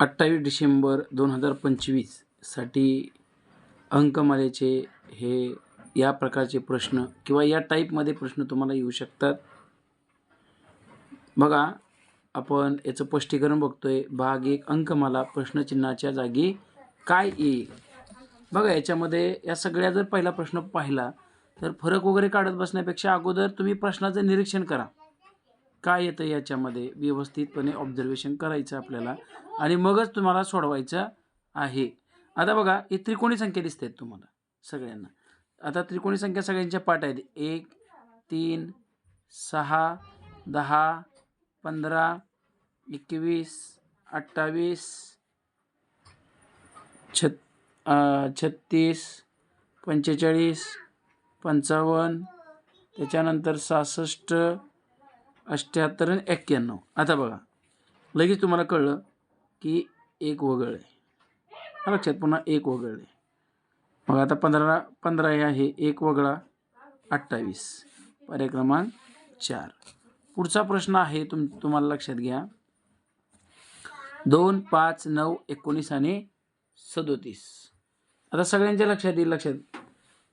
अठ्ठावीस डिसेंबर दोन हजार पंचवीससाठी अंकमालेचे हे या प्रकारचे प्रश्न किंवा या टाईपमध्ये प्रश्न तुम्हाला येऊ शकतात. बघा आपण याचं स्पष्टीकरण बघतोय. भाग एक अंकमाला प्रश्नचिन्हाच्या जागी काय येईल? बघा याच्यामध्ये या सगळ्या जर पहिला प्रश्न पाहिला तर फरक वगैरे काढत बसण्यापेक्षा अगोदर तुम्ही प्रश्नाचं निरीक्षण करा. काय येतं याच्यामध्ये? व्यवस्थितपणे ऑब्झर्वेशन करायचं आपल्याला. आणि मगच तुम्हाला सोडवायचं आहे. आता बघा ही त्रिकोणी संख्या दिसते आहेत तुम्हाला सगळ्यांना. आता त्रिकोणी संख्या सगळ्यांच्या पाठ आहेत. एक तीन सहा दहा पंधरा एकवीस अठ्ठावीस छत छत्तीस पंचेचाळीस पंचावन्न त्याच्यानंतर सहासष्ट अठ्ठ्याहत्तर आणि एक्क्याण्णव. आता बघा लगेच तुम्हाला कळलं की एक वगळ आहे लक्षात पुन्हा एक वगळले. मग आता पंधरा पंधरा हे आहे एक वगळा अठ्ठावीस. पर्याय क्रमांक चार. पुढचा प्रश्न आहे तुम तुम्हाला लक्षात घ्या. दोन पाच नऊ एकोणीस आणि सदोतीस. आता सगळ्यांच्या लक्षात येईल लक्षात.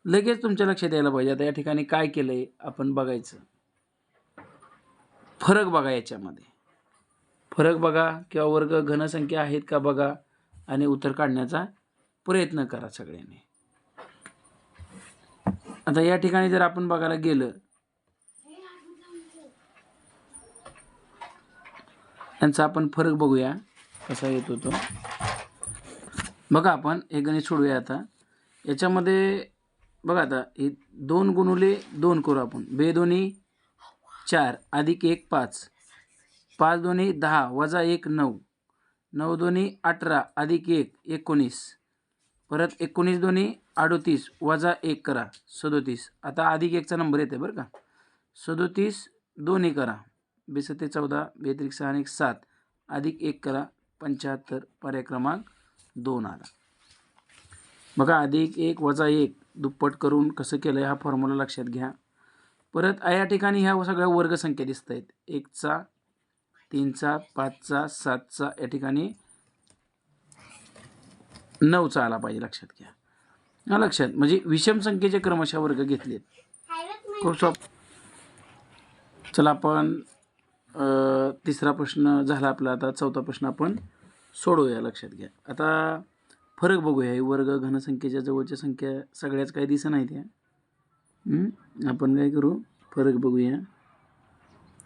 लगेच तुमच्या लक्षात यायला पाहिजे. आता या ठिकाणी काय केलं आहे आपण बघायचं. फरक बघा याच्यामध्ये. फरक बघा किंवा वर्ग घनसंख्या आहेत का बघा आणि उत्तर काढण्याचा प्रयत्न करा सगळ्यांनी. आता या ठिकाणी जर आपण बघायला गेलं त्यांचा आपण फरक बघूया कसा येतो तो बघा आपण हे गणित सोडूया आता. याच्यामध्ये बघा आता हे दोन गुणुले दोन करू आपण. बे दोन्ही चार अधिक एक पाच. पाच दोन्ही दहा वजा एक नऊ. नऊ दोन्ही अठरा अधिक एक एकोणीस. परत एकोणीस दोन्ही अडोतीस वजा एक करा. सदोतीस. आता अधिक एकचा नंबर येते बरं का. सदोतीस दोन्ही करा. बेसते चौदा बेत्रिक सहा आणि सात. अधिक एक करा. पंच्याहत्तर. पर्याय क्रमांक दोन आला. बघा अधिक एक वजा एक. दुप्पट करून कसं केलं आहे हा फॉर्म्युला लक्षात घ्या. परत या ठिकाणी ह्या सगळ्या वर्गसंख्या दिसत आहेत एकचा तीनचा पाचचा सातचा या ठिकाणी नऊचा आला पाहिजे. लक्षात घ्या. हा लक्षात. म्हणजे विषम संख्येचे क्रमशः वर्ग घेतलेत. खूप सोप चला आपण तिसरा प्रश्न झाला आपला. आता चौथा प्रश्न आपण सोडवूया. लक्षात घ्या. आता फरक बघूया. हे वर्ग घनसंख्येच्या जवळच्या संख्या सगळ्याच काही दिसत नाही या. आपण काय करू? फरक बघूया.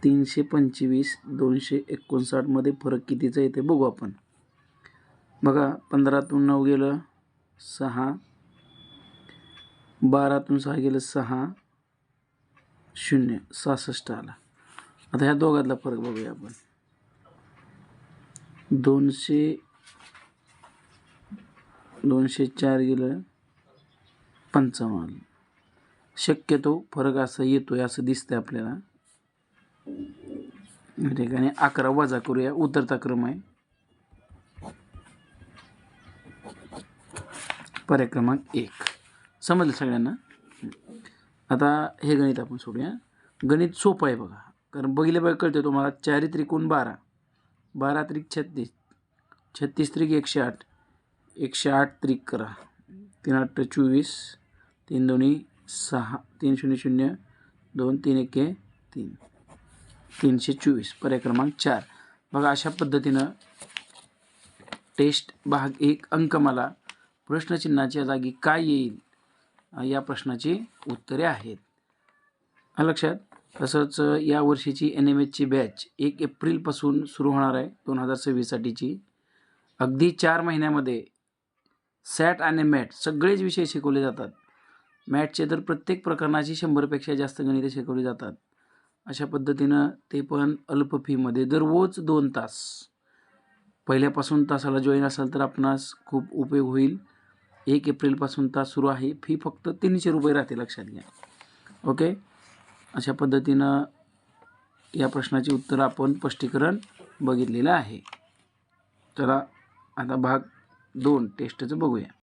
तीनशे पंचवीस दोनशे एकोणसाठमध्ये फरक कितीचा येते बघू आपण. बघा पंधरातून नऊ गेलं सहा. बारातून सहा गेलं सहा. शून्य सहासष्ट आला. आता ह्या दोघातला फरक बघूया आपण. दोनशे दोनशे चार गेलं पंचावन्न. शक्यतो फरक असा आहे असं दिसतं आपल्याला. या ठिकाणी अकरा वजा करूया. उतरता क्रम आहे. पर्याय क्रमांक एक. समजलं सगळ्यांना? आता हे गणित आपण सोडूया. गणित सोपं आहे बघा. कारण बघितलं बघा कळतं तुम्हाला. चारी त्रिकोण बारा. बारा त्रिक छत्तीस. छत्तीस त्रिक एकशे आठ. एकशे आठ त्रिक करा. तीन आठ चोवीस. तीन दोन्ही सहा. तीन शून्य शून्य. दोन तीन एके तीन. तीनशे चोवीस पर्याय क्रमांक चार. बघा अशा पद्धतीनं टेस्ट भाग एक अंक मला प्रश्नचिन्हाच्या जागी काय येईल या प्रश्नाची उत्तरे आहेत. हा लक्षात? तसंच या वर्षीची एन एम एचची बॅच एक एप्रिलपासून सुरू होणार आहे दोन हजार सव्वीससाठीची. अगदी चार महिन्यामध्ये सॅट आणि मॅट सगळेच विषय शिकवले जातात. मॅटचे तर प्रत्येक प्रकरणाची शंभरपेक्षा जास्त गणिते शिकवली जातात. अशा पद्धतीनं ते पण अल्प फीमध्ये दररोज दोन तास. पहिल्यापासून तासाला जॉईन असाल तर आपणास खूप उपयोग होईल. एक एप्रिलपासून तास सुरू आहे. फी फक्त तीनशे रुपये राहते लक्षात घ्या. ओके? अशा पद्धतीनं या प्रश्नाची उत्तरं आपण स्पष्टीकरण बघितलेलं आहे. चला आता भाग दोन टेस्टचं बघूया.